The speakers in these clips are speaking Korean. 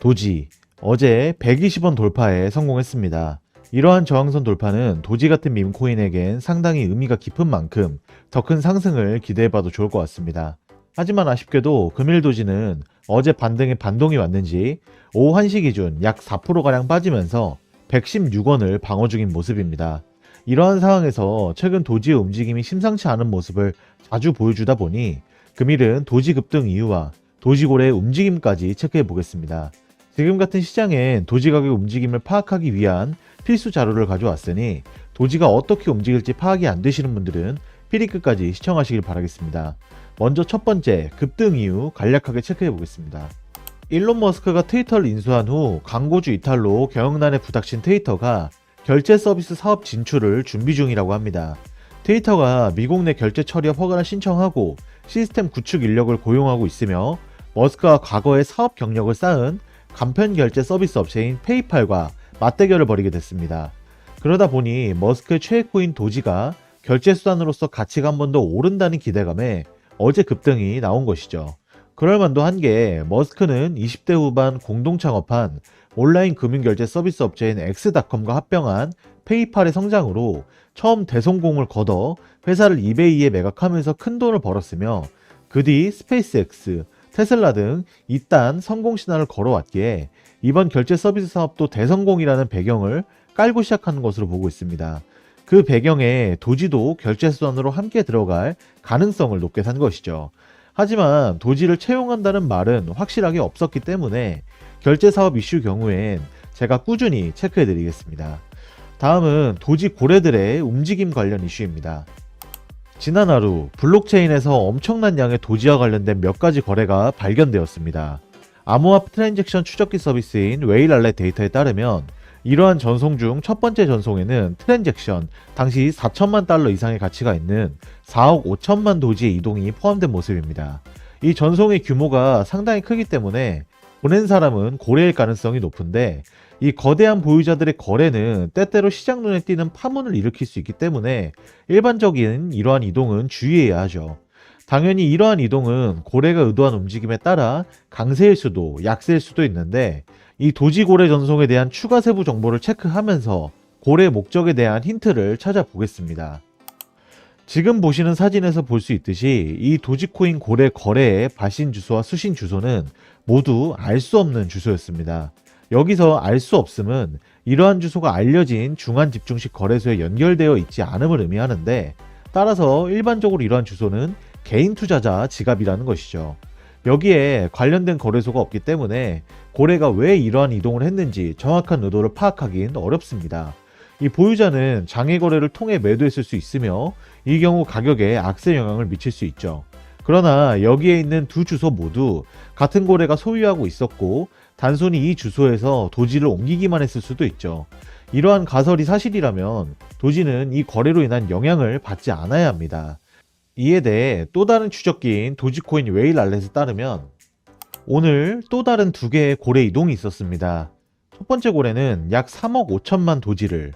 도지, 어제 120원 돌파에 성공했습니다. 이러한 저항선 돌파는 도지 같은 밈코인에겐 상당히 의미가 깊은 만큼 더 큰 상승을 기대해봐도 좋을 것 같습니다. 하지만 아쉽게도 금일 도지는 어제 반등에 반동이 왔는지 오후 1시 기준 약 4%가량 빠지면서 116원을 방어 중인 모습입니다. 이러한 상황에서 최근 도지의 움직임이 심상치 않은 모습을 자주 보여주다 보니 금일은 도지 급등 이유와 도지고래의 움직임까지 체크해 보겠습니다. 지금 같은 시장엔 도지 가격 움직임을 파악하기 위한 필수 자료를 가져왔으니 도지가 어떻게 움직일지 파악이 안 되시는 분들은 피리 끝까지 시청하시길 바라겠습니다. 먼저 첫 번째 급등 이유 간략하게 체크해 보겠습니다. 일론 머스크가 트위터를 인수한 후 광고주 이탈로 경영난에 부닥친 트위터가 결제 서비스 사업 진출을 준비 중이라고 합니다. 트위터가 미국 내 결제 처리업 허가를 신청하고 시스템 구축 인력을 고용하고 있으며 머스크가 과거에 사업 경력을 쌓은 간편 결제 서비스 업체인 페이팔과 맞대결을 벌이게 됐습니다. 그러다 보니 머스크의 최애 코인 도지가 결제 수단으로서 가치가 한 번 더 오른다는 기대감에 어제 급등이 나온 것이죠. 그럴만도 한 게 머스크는 20대 후반 공동 창업한 온라인 금융 결제 서비스 업체인 엑스닷컴과 합병한 페이팔의 성장으로 처음 대성공을 거둬 회사를 이베이에 매각하면서 큰 돈을 벌었으며 그 뒤 스페이스X, 테슬라 등 이딴 성공 신화를 걸어왔기에 이번 결제 서비스 사업도 대성공이라는 배경을 깔고 시작하는 것으로 보고 있습니다. 그 배경에 도지도 결제 수단으로 함께 들어갈 가능성을 높게 산 것이죠. 하지만 도지를 채용한다는 말은 확실하게 없었기 때문에 결제 사업 이슈 경우엔 제가 꾸준히 체크해 드리겠습니다. 다음은 도지 고래들의 움직임 관련 이슈입니다. 지난 하루 블록체인에서 엄청난 양의 도지와 관련된 몇 가지 거래가 발견되었습니다. 암호화 트랜잭션 추적기 서비스인 웨일알렛 데이터에 따르면 이러한 전송 중 첫 번째 전송에는 트랜잭션 당시 4천만 달러 이상의 가치가 있는 4억 5천만 도지의 이동이 포함된 모습입니다. 이 전송의 규모가 상당히 크기 때문에 보낸 사람은 고래일 가능성이 높은데 이 거대한 보유자들의 거래는 때때로 시장 눈에 띄는 파문을 일으킬 수 있기 때문에 일반적인 이러한 이동은 주의해야 하죠. 당연히 이러한 이동은 고래가 의도한 움직임에 따라 강세일 수도 약세일 수도 있는데 이 도지고래 전송에 대한 추가 세부 정보를 체크하면서 고래 목적에 대한 힌트를 찾아보겠습니다. 지금 보시는 사진에서 볼 수 있듯이 이 도지코인 고래 거래의 발신 주소와 수신 주소는 모두 알 수 없는 주소였습니다. 여기서 알 수 없음은 이러한 주소가 알려진 중앙 집중식 거래소에 연결되어 있지 않음을 의미하는데 따라서 일반적으로 이러한 주소는 개인 투자자 지갑이라는 것이죠. 여기에 관련된 거래소가 없기 때문에 고래가 왜 이러한 이동을 했는지 정확한 의도를 파악하기는 어렵습니다. 이 보유자는 장외 거래를 통해 매도했을 수 있으며 이 경우 가격에 악세 영향을 미칠 수 있죠. 그러나 여기에 있는 두 주소 모두 같은 고래가 소유하고 있었고 단순히 이 주소에서 도지를 옮기기만 했을 수도 있죠. 이러한 가설이 사실이라면 도지는 이 거래로 인한 영향을 받지 않아야 합니다. 이에 대해 또 다른 추적기인 도지코인 웨일 알렛에 따르면 오늘 또 다른 두 개의 고래 이동이 있었습니다. 첫 번째 고래는 약 3억 5천만 도지를,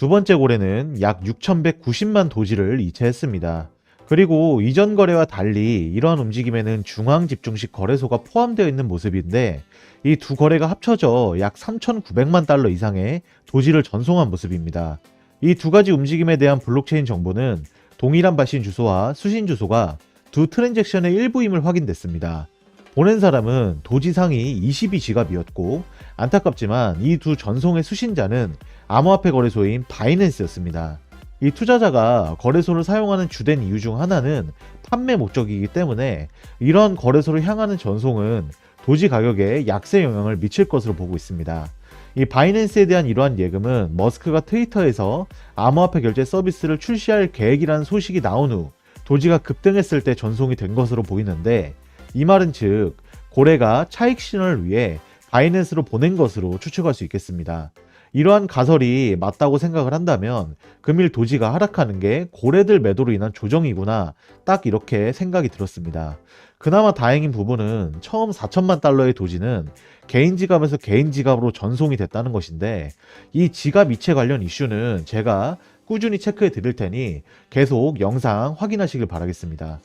두 번째 고래는 약 6,190만 도지를 이체했습니다. 그리고 이전 거래와 달리 이러한 움직임에는 중앙 집중식 거래소가 포함되어 있는 모습인데 이 두 거래가 합쳐져 약 3,900만 달러 이상의 도지를 전송한 모습입니다. 이 두 가지 움직임에 대한 블록체인 정보는 동일한 발신 주소와 수신 주소가 두 트랜잭션의 일부임을 확인됐습니다. 보낸 사람은 도지상이 22 지갑이었고 안타깝지만 이 두 전송의 수신자는 암호화폐 거래소인 바이낸스였습니다. 이 투자자가 거래소를 사용하는 주된 이유 중 하나는 판매 목적이기 때문에 이런 거래소를 향하는 전송은 도지 가격에 약세 영향을 미칠 것으로 보고 있습니다. 이 바이낸스에 대한 이러한 예금은 머스크가 트위터에서 암호화폐 결제 서비스를 출시할 계획이라는 소식이 나온 후 도지가 급등했을 때 전송이 된 것으로 보이는데 이 말은 즉 고래가 차익 신호를 위해 바이낸스로 보낸 것으로 추측할 수 있겠습니다. 이러한 가설이 맞다고 생각을 한다면 금일 도지가 하락하는 게 고래들 매도로 인한 조정이구나 딱 이렇게 생각이 들었습니다. 그나마 다행인 부분은 처음 4천만 달러의 도지는 개인 지갑에서 개인 지갑으로 전송이 됐다는 것인데 이 지갑 이체 관련 이슈는 제가 꾸준히 체크해 드릴 테니 계속 영상 확인하시길 바라겠습니다.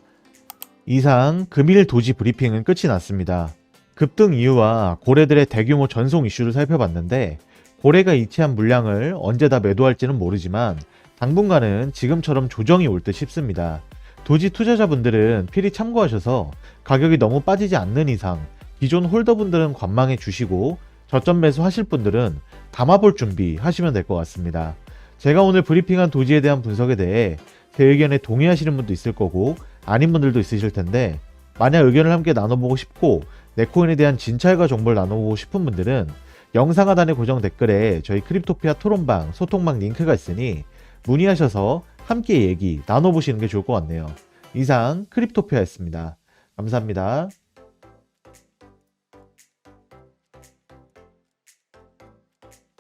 이상 금일 도지 브리핑은 끝이 났습니다. 급등 이유와 고래들의 대규모 전송 이슈를 살펴봤는데 고래가 이체한 물량을 언제 다 매도할지는 모르지만 당분간은 지금처럼 조정이 올 듯 싶습니다. 도지 투자자분들은 필히 참고하셔서 가격이 너무 빠지지 않는 이상 기존 홀더분들은 관망해 주시고 저점 매수 하실 분들은 담아볼 준비 하시면 될 것 같습니다. 제가 오늘 브리핑한 도지에 대한 분석에 대해 제 의견에 동의하시는 분도 있을 거고 아닌 분들도 있으실 텐데 만약 의견을 함께 나눠보고 싶고 내 코인에 대한 진찰과 정보를 나눠보고 싶은 분들은 영상 하단의 고정 댓글에 저희 크립토피아 토론방 소통방 링크가 있으니 문의하셔서 함께 얘기 나눠보시는 게 좋을 것 같네요. 이상 크립토피아였습니다. 감사합니다.